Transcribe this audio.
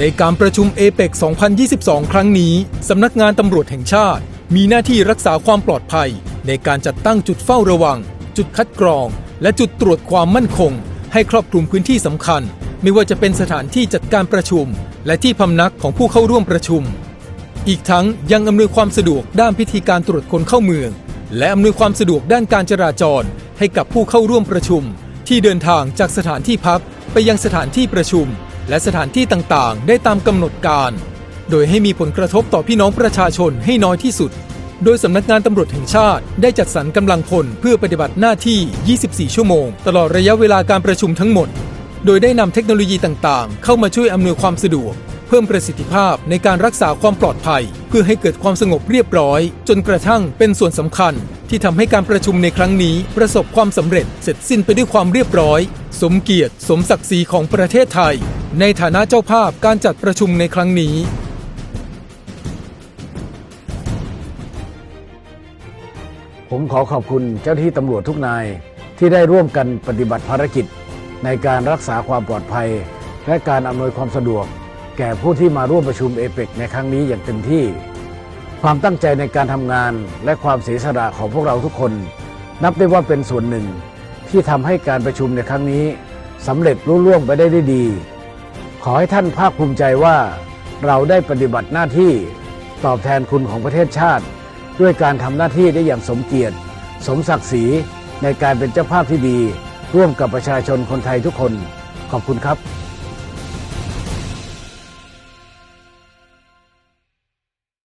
ในการประชุมเอเปก2022 ครั้งนี้ สำนักงานตำรวจแห่งชาติ มีหน้าที่รักษาความปลอดภัย ในการจัดตั้งจุดเฝ้าระวัง จุดคัดกรอง และจุดตรวจความมั่นคง ให้ครอบคลุมพื้นที่สำคัญ ไม่ว่าจะเป็นสถานที่จัดการประชุม และที่พำนักของผู้เข้าร่วมประชุม อีกทั้งยังอำนวยความสะดวกด้านพิธีการตรวจคนเข้าเมือง และอำนวยความสะดวกด้านการจราจร ให้กับผู้เข้าร่วมประชุม ที่เดินทางจากสถานที่พักไปยังสถานที่ประชุม และสถานที่ต่างๆ ได้ตามกำหนดการ โดยให้มีผลกระทบต่อพี่น้องประชาชนให้น้อยที่สุด โดยสำนักงานตำรวจแห่งชาติได้จัดสรรกำลังพลเพื่อปฏิบัติหน้าที่ 24 ชั่วโมง ตลอดระยะเวลาการประชุมทั้งหมด โดยได้นำเทคโนโลยีต่างๆ เข้ามาช่วยอำนวยความสะดวก เพิ่มประสิทธิภาพในการรักษาความปลอดภัย เพื่อให้เกิดความสงบเรียบร้อย จนกระทั่งเป็นส่วนสำคัญ ที่ทำให้การประชุมในครั้งนี้ ประสบความสำเร็จเสร็จสิ้นไปด้วยความเรียบร้อย สมเกียรติ สมศักดิ์ศรีของประเทศไทย ในฐานะเจ้าภาพการจัดประชุมในครั้งนี้ ผมขอขอบคุณเจ้าหน้าที่ตำรวจทุกนายที่ได้ร่วมกันปฏิบัติภารกิจ ในการรักษาความปลอดภัย และการอำนวยความสะดวก แก่ผู้ที่มาร่วมประชุมเอเปกในครั้งนี้อย่างเต็มที่ ความตั้งใจในการทำงานและความเสียสละของพวกเราทุกคน นับได้ว่าเป็นส่วนหนึ่ง ที่ทำให้การประชุมในครั้งนี้สำเร็จรุ่ล่วงไปได้ด้วยดี ขอให้ท่านภาคภูมิใจว่า เราได้ปฏิบัติหน้าที่ตอบแทนคุณของประเทศชาติ ด้วยการทำหน้าที่ได้อย่างสมเกียรติ สมศักดิ์ศรีในการเป็นเจ้าภาพที่ดี ร่วมกับประชาชนคนไทยทุกคน ขอบคุณครับ